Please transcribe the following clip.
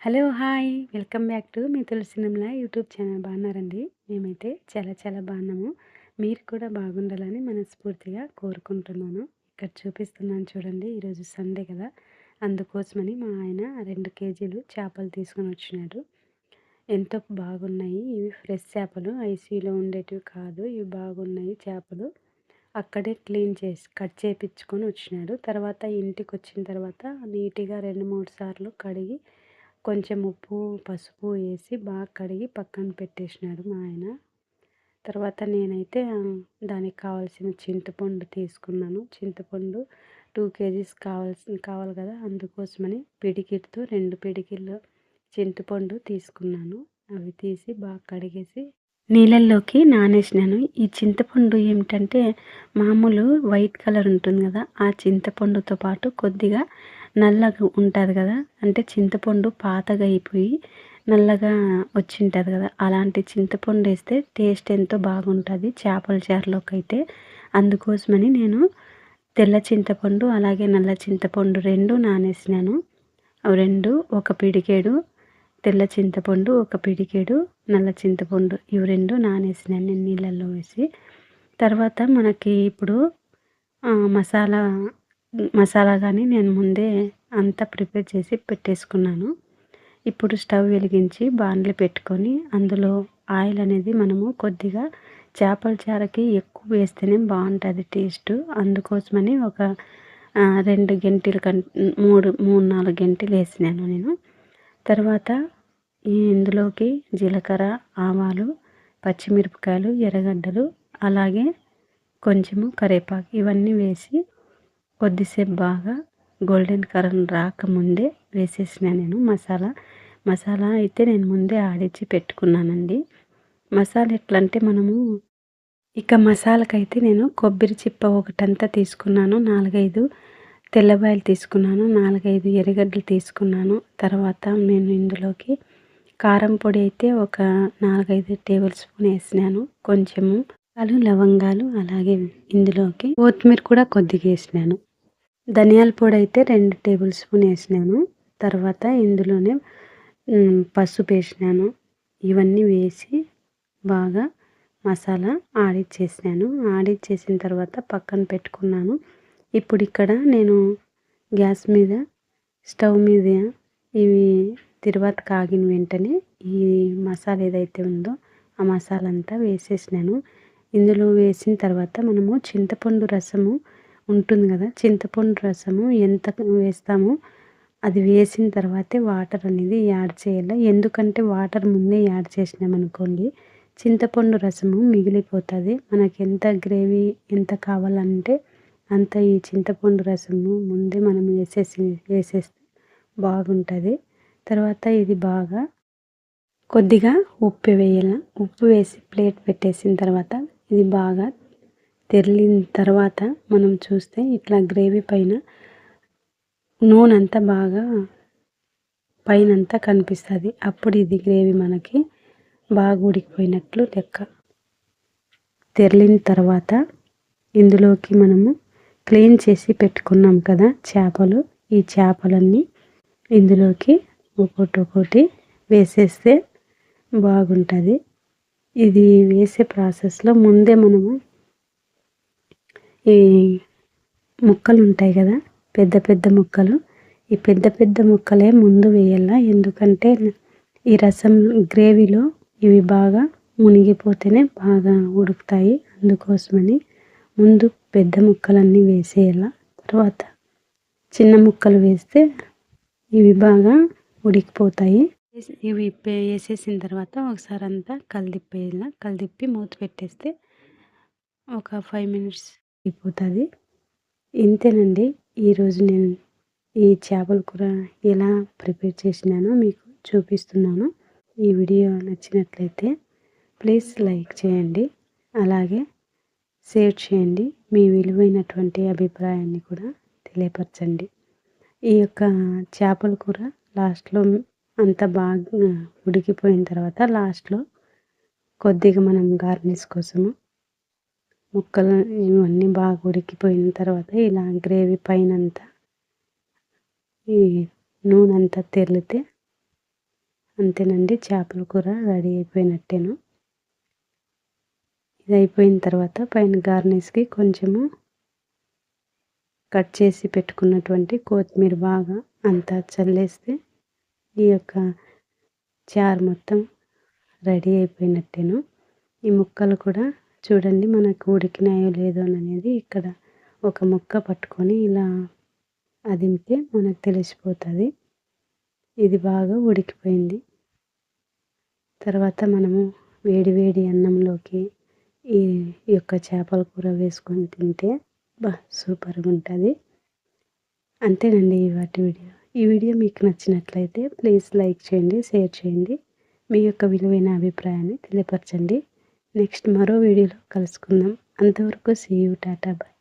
Hello hi welcome back to మీ తులసినంలా YouTube channel. బాగున్నారండి? మేమైతే చాలా చాలా బాగున్నాము. మీరు కూడా బాగుండాలని మనస్ఫూర్తిగా కోరుకుంటున్నాను. ఇక్కడ చూపిస్తున్నాను చూడండి ఈరోజు సండే కదా. అందుకోసమని మా ఆయన రెండు కేజీలు చేపలు తీసుకొని వచ్చినాడు. ఎంతో బాగున్నాయి. ఇవి ఫ్రెష్ చేపలు. ఐసీలో ఉండేటివి కాదు. ఇవి బాగున్నాయి చేపలు. అక్కడే క్లీన్ చేసి కట్ చేపించుకొని వచ్చినాడు. తర్వాత ఇంటికి వచ్చిన తర్వాత నీట్గా రెండు మూడు సార్లు కడిగి కొంచెం ఉప్పు పసుపు వేసి బాగా కడిగి పక్కన పెట్టేసినాడు మా ఆయన. తర్వాత నేనైతే దానికి కావాల్సిన చింతపండు తీసుకున్నాను. చింతపండు టూ కేజీస్ కావాల్సి కావాలి కదా అందుకోసమని పిడికిటితో రెండు పిడికిళ్ళు చింతపండు తీసుకున్నాను. అవి తీసి బాగా కడిగేసి నీళ్ళల్లోకి నానేసినాను. ఈ చింతపండు ఏమిటంటే మామూలు వైట్ కలర్ ఉంటుంది కదా ఆ చింతపండుతో పాటు కొద్దిగా నల్లగా ఉంటుంది కదా అంటే చింతపండు పాతగా అయిపోయి నల్లగా వచ్చింటుంది కదా అలాంటి చింతపండు వేస్తే టేస్ట్ ఎంతో బాగుంటుంది చేపల చారులోకి అయితే. అందుకోసమని నేను తెల్ల చింతపండు అలాగే నల్ల చింతపండు రెండు నానేసినాను. రెండు ఒక పిడికేడు తెల్ల చింతపండు ఒక పిడికేడు నల్ల చింతపండు ఇవి రెండు నానేసినాను నేను నీళ్ళల్లో వేసి తర్వాత మనకి ఇప్పుడు మసాలా మసాలా కానీ నేను ముందే అంతా ప్రిపేర్ చేసి పెట్టేసుకున్నాను. ఇప్పుడు స్టవ్ వెలిగించి బాండ్లు పెట్టుకొని అందులో ఆయిల్ అనేది మనము కొద్దిగా చేపల చారకి ఎక్కువ వేస్తేనే బాగుంటుంది టేస్ట్. అందుకోసమని ఒక రెండు గంటలు కం మూడు మూడు నాలుగు గంటలు వేసినాను నేను. తర్వాత ఇందులోకి జీలకర్ర ఆవాలు పచ్చిమిరపకాయలు ఎర్రగడ్డలు అలాగే కొంచెము కరివేపాకు ఇవన్నీ వేసి కొద్దిసేపు బాగా గోల్డెన్ కలర్ రాకముందే వేసేసిన నేను మసాలా. మసాలా అయితే నేను ముందే ఆడించి పెట్టుకున్నానండి. మసాలా ఎట్లా అంటే మనము ఇక మసాలాకైతే నేను కొబ్బరి చిప్ప ఒకటంతా తీసుకున్నాను. నాలుగైదు తెల్లబాయలు తీసుకున్నాను. నాలుగైదు ఎర్రగడ్డలు తీసుకున్నాను. తర్వాత నేను ఇందులోకి కారం పొడి అయితే ఒక నాలుగైదు టేబుల్ స్పూన్ వేసినాను. కొంచెము లవంగాలు అలాగే ఇందులోకి కొత్తిమీర కూడా కొద్దిగా వేసినాను. ధనియాల పొడి అయితే రెండు టేబుల్ స్పూన్ వేసినాను. తర్వాత ఇందులోనే పసుపు వేసినాను. ఇవన్నీ వేసి బాగా మసాలా ఆడిచ్చేసినాను ఆడిచ్చేసిన తర్వాత పక్కన పెట్టుకున్నాను. ఇప్పుడు ఇక్కడ నేను గ్యాస్ మీద స్టవ్ మీద ఇవి తిరువాత కాగిన వెంటనే ఈ మసాలా ఏదైతే ఉందో ఆ మసాలా అంతా వేసేసినాను. ఇందులో వేసిన తర్వాత మనము చింతపండు రసము ఉంటుంది కదా చింతపండు రసము ఎంత వేస్తామో అది వేసిన తర్వాతే వాటర్ అనేది యాడ్ చేయాలి. ఎందుకంటే వాటర్ ముందే యాడ్ చేసినామనుకోండి చింతపండు రసము మిగిలిపోతుంది. మనకి ఎంత గ్రేవీ ఎంత కావాలంటే అంత ఈ చింతపండు రసము ముందే మనం వేసేసి వేసేస్తే బాగుంటుంది. తర్వాత ఇది బాగా కొద్దిగా ఉప్పు వేయాల. ఉప్పు వేసి ప్లేట్ పెట్టేసిన తర్వాత ఇది బాగా తెరిలిన తర్వాత మనం చూస్తే ఇట్లా గ్రేవీ పైన నూనె అంతా బాగా పైన అంతా కనిపిస్తుంది. అప్పుడు ఇది గ్రేవీ మనకి బాగా ఉడికిపోయినట్లు లెక్క. తెరిలిన తర్వాత ఇందులోకి మనము క్లీన్ చేసి పెట్టుకున్నాం కదా చేపలు. ఈ చేపలన్నీ ఇందులోకి ఒక్కొక్కటి ఒకటి వేసేస్తే బాగుంటుంది. ఇది వేసే ప్రాసెస్లో ముందే మనము ఈ ముక్కలు ఉంటాయి కదా పెద్ద పెద్ద ముక్కలు. ఈ పెద్ద పెద్ద ముక్కలే ముందు వేయాల. ఎందుకంటే ఈ రసం గ్రేవీలో ఇవి బాగా మునిగిపోతేనే బాగా ఉడుకుతాయి. అందుకోసమని ముందు పెద్ద ముక్కలన్నీ వేసేయాల. తర్వాత చిన్న ముక్కలు వేస్తే ఇవి బాగా ఉడికిపోతాయి. ఇవి వేసేసిన తర్వాత ఒకసారి అంతా కలిదిప్పేయాల కలిదిప్పి మూత పెట్టేస్తే ఒక ఫైవ్ మినిట్స్ అయిపోతుంది ఇంతేనండి ఈరోజు నేను ఈ చేపల కూర ఎలా ప్రిపేర్ చేసినానో మీకు చూపిస్తున్నాను. ఈ వీడియో నచ్చినట్లయితే ప్లీజ్ లైక్ చేయండి అలాగే షేర్ చేయండి మీ విలువైనటువంటి అభిప్రాయాన్ని కూడా తెలియపరచండి. ఈ యొక్క చేపల కూర లాస్ట్లో అంత బాగా ఉడికిపోయిన తర్వాత లాస్ట్లో కొద్దిగా మనం గార్నిష్ కోసము ముక్కలు ఇవన్నీ బాగా ఉడికిపోయిన తర్వాత ఇలా గ్రేవీ పైన అంతా ఈ నూనె అంతా తెల్లితే అంతేనండి చేపల కూర రెడీ అయిపోయినట్టేను. ఇది అయిపోయిన తర్వాత పైన గార్నిష్కి కొంచెము కట్ చేసి పెట్టుకున్నటువంటి కొత్తిమీర బాగా అంతా చల్లేస్తే ఈ యొక్క చారు మొత్తం రెడీ అయిపోయినట్టేను. ఈ ముక్కలు కూడా చూడండి మనకు ఉడికినాయో లేదో అనేది ఇక్కడ ఒక ముక్క పట్టుకొని ఇలా అదిమితే మనకు తెలిసిపోతుంది. ఇది బాగా ఉడికిపోయింది. తర్వాత మనము వేడి వేడి అన్నంలోకి ఈ యొక్క చేపల కూర వేసుకొని తింటే బా సూపర్గా ఉంటుంది అంతేనండి వాటి వీడియో. ఈ వీడియో మీకు నచ్చినట్లయితే ప్లీజ్ లైక్ చేయండి షేర్ చేయండి. మీ యొక్క విలువైన అభిప్రాయాన్ని తెలియపరచండి. నెక్స్ట్ మరో వీడియోలో కలుసుకుందాం. అంతవరకు సీ యూ టాటా బాయ్.